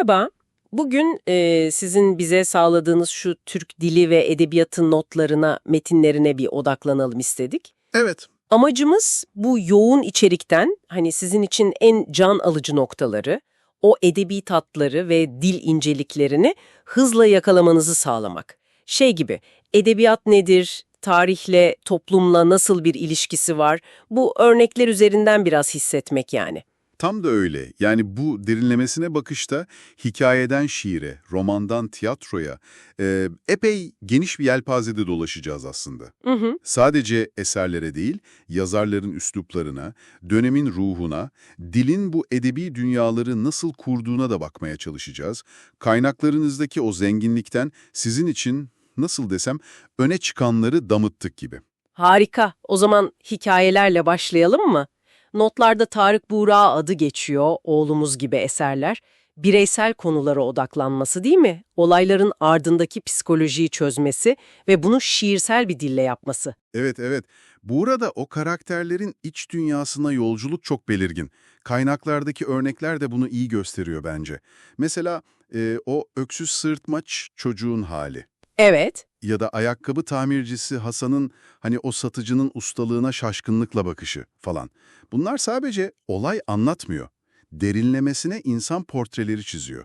Merhaba. Bugün e, sizin bize sağladığınız şu Türk dili ve edebiyatı notlarına, metinlerine bir odaklanalım istedik. Evet, Amacımız bu yoğun içerikten hani sizin için en can alıcı noktaları, o edebi tatları ve dil inceliklerini hızla yakalamanızı sağlamak. Şey gibi, edebiyat nedir, tarihle, toplumla nasıl bir ilişkisi var, bu örnekler üzerinden biraz hissetmek yani. Tam da öyle. Yani bu derinlemesine bakışta hikayeden şiire, romandan tiyatroya e, epey geniş bir yelpazede dolaşacağız aslında. Hı hı. Sadece eserlere değil, yazarların üsluplarına, dönemin ruhuna, dilin bu edebi dünyaları nasıl kurduğuna da bakmaya çalışacağız. Kaynaklarınızdaki o zenginlikten sizin için nasıl desem öne çıkanları damıttık gibi. Harika. O zaman hikayelerle başlayalım mı? Notlarda Tarık Buğra adı geçiyor, oğlumuz gibi eserler. Bireysel konulara odaklanması değil mi? Olayların ardındaki psikolojiyi çözmesi ve bunu şiirsel bir dille yapması. Evet, evet. Burada o karakterlerin iç dünyasına yolculuk çok belirgin. Kaynaklardaki örnekler de bunu iyi gösteriyor bence. Mesela e, o öksüz sırtmaç çocuğun hali Evet, ya da ayakkabı tamircisi Hasan'ın hani o satıcının ustalığına şaşkınlıkla bakışı falan. Bunlar sadece olay anlatmıyor. Derinlemesine insan portreleri çiziyor.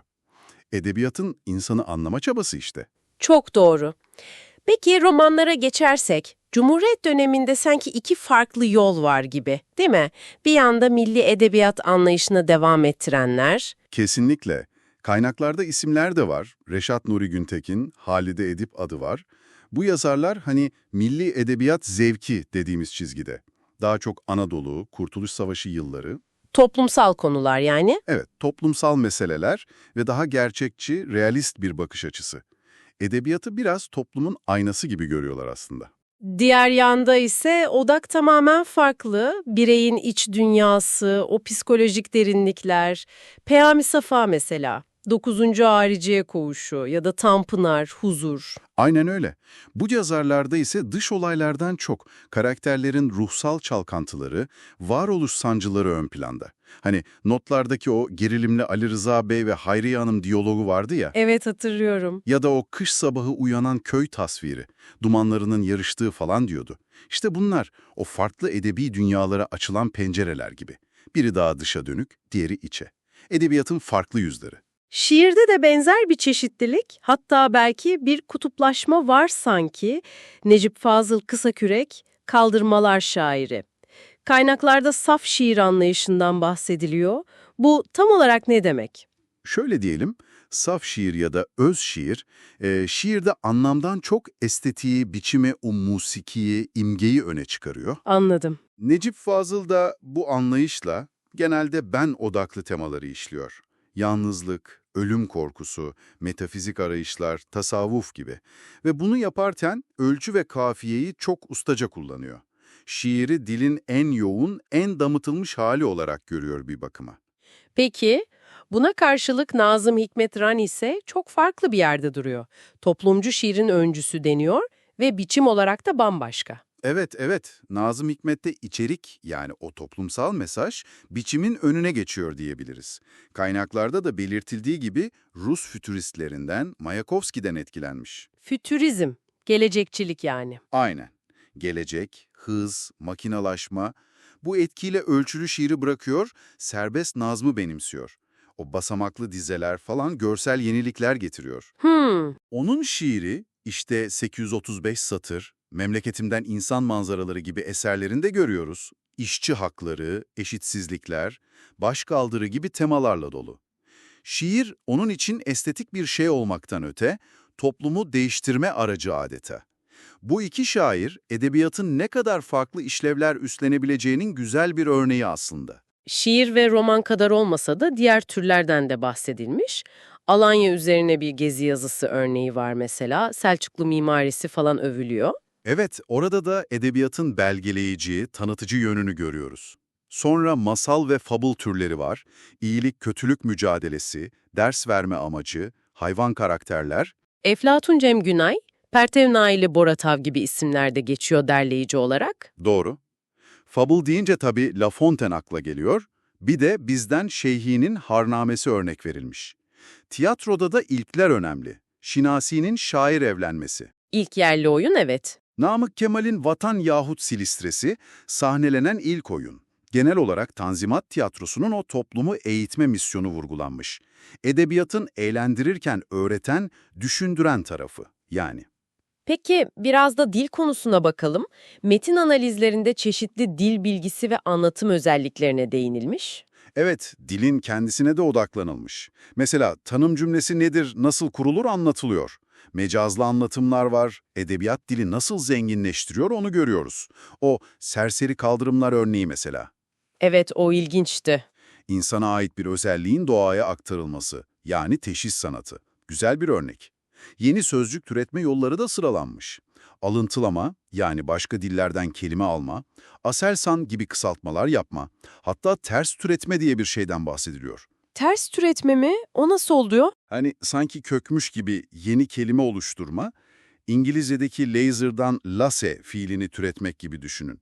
Edebiyatın insanı anlama çabası işte. çok doğru. Peki romanlara geçersek, Cumhuriyet döneminde sanki iki farklı yol var gibi, değil mi? Bir yanda milli edebiyat anlayışına devam ettirenler, Kesinlikle. Kaynaklarda isimler de var. Reşat Nuri Güntekin, Halide Edip adı var. Bu yazarlar hani milli edebiyat zevki dediğimiz çizgide. Daha çok Anadolu, Kurtuluş Savaşı yılları. toplumsal konular yani. Evet, toplumsal meseleler ve daha gerçekçi, realist bir bakış açısı. Edebiyatı biraz toplumun aynası gibi görüyorlar aslında. Diğer yanda ise odak tamamen farklı. Bireyin iç dünyası, o psikolojik derinlikler. Peyami Safa mesela, 9. Hariciye Koğuşu ya da Tanpınar, Huzur. Aynen öyle. Bu yazarlarda ise dış olaylardan çok karakterlerin ruhsal çalkantıları, varoluş sancıları ön planda. Hani notlardaki o gerilimli Ali Rıza Bey ve Hayriye Hanım diyalogu vardı ya, Evet hatırlıyorum. ya da o kış sabahı uyanan köy tasviri, dumanlarının yarıştığı falan diyordu. İşte bunlar o farklı edebi dünyalara açılan pencereler gibi. Biri daha dışa dönük, diğeri içe. Edebiyatın farklı yüzleri. Şiirde de benzer bir çeşitlilik, hatta belki bir kutuplaşma var sanki. Necip Fazıl Kısakürek, Kaldırmalar şairi. Kaynaklarda saf şiir anlayışından bahsediliyor. Bu tam olarak ne demek? Şöyle diyelim, saf şiir ya da öz şiir, e, şiirde anlamdan çok estetiği, biçimi, o musikiyi, imgeyi öne çıkarıyor. Anladım. Necip Fazıl da bu anlayışla genelde ben odaklı temaları işliyor. Yalnızlık, ölüm korkusu, metafizik arayışlar, tasavvuf gibi. Ve bunu yaparken ölçü ve kafiyeyi çok ustaca kullanıyor. Şiiri dilin en yoğun, en damıtılmış hali olarak görüyor bir bakıma. Peki, buna karşılık Nazım Hikmet Ran ise çok farklı bir yerde duruyor. Toplumcu şiirin öncüsü deniyor ve biçim olarak da bambaşka. Evet, evet. Nazım Hikmet'te içerik yani o toplumsal mesaj biçimin önüne geçiyor diyebiliriz. Kaynaklarda da belirtildiği gibi Rus fütüristlerinden Mayakovski'den etkilenmiş. Fütürizm, gelecekçilik yani. Aynen. Gelecek, hız, makinalaşma bu etkiyle ölçülü şiiri bırakıyor, serbest nazmı benimsiyor. O basamaklı dizeler falan görsel yenilikler getiriyor. Hmm, Onun şiiri işte 835 satır, Memleketimden insan manzaraları gibi eserlerinde görüyoruz. İşçi hakları, eşitsizlikler, başkaldırı gibi temalarla dolu. Şiir onun için estetik bir şey olmaktan öte, toplumu değiştirme aracı adeta. Bu iki şair, edebiyatın ne kadar farklı işlevler üstlenebileceğinin güzel bir örneği aslında. şiir ve roman kadar olmasa da diğer türlerden de bahsedilmiş. Alanya üzerine bir gezi yazısı örneği var mesela. Selçuklu mimarisi falan övülüyor. Evet, orada da edebiyatın belgeleyici, tanıtıcı yönünü görüyoruz. Sonra masal ve fabul türleri var, iyilik-kötülük mücadelesi, ders verme amacı, hayvan karakterler. Eflatun Cem Günay, Pertev Naili Boratav gibi isimler de geçiyor derleyici olarak. Doğru. Fabul deyince tabii La Fontaine akla geliyor. Bir de bizden Şeyhi'nin Harnamesi örnek verilmiş. Tiyatroda da ilkler önemli. Şinasi'nin şair evlenmesi. İlk yerli oyun evet. Namık Kemal'in Vatan yahut Silistresi sahnelenen ilk oyun. Genel olarak Tanzimat Tiyatrosu'nun o toplumu eğitme misyonu vurgulanmış. Edebiyatın eğlendirirken öğreten, düşündüren tarafı yani. Peki biraz da dil konusuna bakalım. Metin analizlerinde çeşitli dil bilgisi ve anlatım özelliklerine değinilmiş. Evet, dilin kendisine de odaklanılmış. Mesela tanım cümlesi nedir, nasıl kurulur anlatılıyor. Mecazlı anlatımlar var, edebiyat dili nasıl zenginleştiriyor onu görüyoruz. O serseri kaldırımlar örneği mesela. Evet o ilginçti. İnsana ait bir özelliğin doğaya aktarılması, yani teşhis sanatı. Güzel bir örnek. Yeni sözcük türetme yolları da sıralanmış. Alıntılama, yani başka dillerden kelime alma, aselsan gibi kısaltmalar yapma, hatta ters türetme diye bir şeyden bahsediliyor. Ters türetme mi? O nasıl oluyor? Hani sanki kökmüş gibi yeni kelime oluşturma, İngilizce'deki laser'dan lase fiilini türetmek gibi düşünün.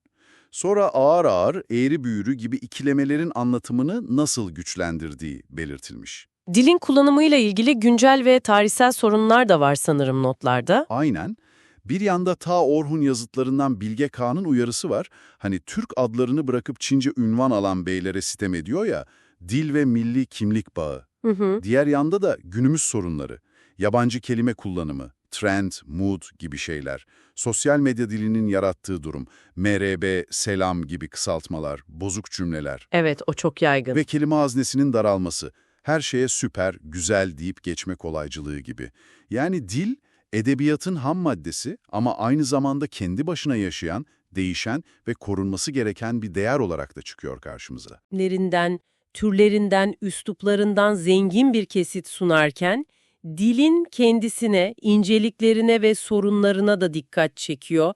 Sonra ağır ağır eğri büğrü gibi ikilemelerin anlatımını nasıl güçlendirdiği belirtilmiş. Dilin kullanımıyla ilgili güncel ve tarihsel sorunlar da var sanırım notlarda. Aynen. Bir yanda ta Orhun yazıtlarından Bilge Kağan'ın uyarısı var. Hani Türk adlarını bırakıp Çince ünvan alan beylere sitem ediyor ya, dil ve milli kimlik bağı. Hı hı. Diğer yanda da günümüz sorunları. Yabancı kelime kullanımı, trend, mood gibi şeyler. Sosyal medya dilinin yarattığı durum. MRB, selam gibi kısaltmalar, bozuk cümleler. Evet o çok yaygın. Ve kelime haznesinin daralması. Her şeye süper, güzel deyip geçme kolaycılığı gibi. Yani dil, edebiyatın ham maddesi ama aynı zamanda kendi başına yaşayan, değişen ve korunması gereken bir değer olarak da çıkıyor karşımıza. Lerinden, türlerinden, üsluplarından zengin bir kesit sunarken, dilin kendisine, inceliklerine ve sorunlarına da dikkat çekiyor.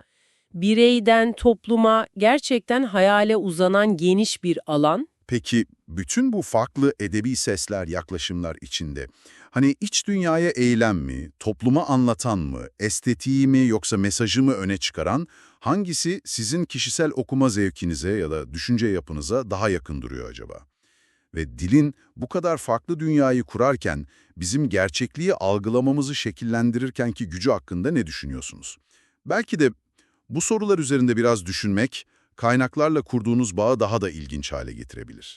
Bireyden topluma gerçekten hayale uzanan geniş bir alan. Peki bütün bu farklı edebi sesler, yaklaşımlar içinde hani iç dünyaya eylem mi, topluma anlatan mı, estetiği mi yoksa mesajı mı öne çıkaran hangisi sizin kişisel okuma zevkinize ya da düşünce yapınıza daha yakın duruyor acaba? Ve dilin bu kadar farklı dünyayı kurarken bizim gerçekliği algılamamızı şekillendirirkenki gücü hakkında ne düşünüyorsunuz? Belki de bu sorular üzerinde biraz düşünmek, kaynaklarla kurduğunuz bağı daha da ilginç hale getirebilir.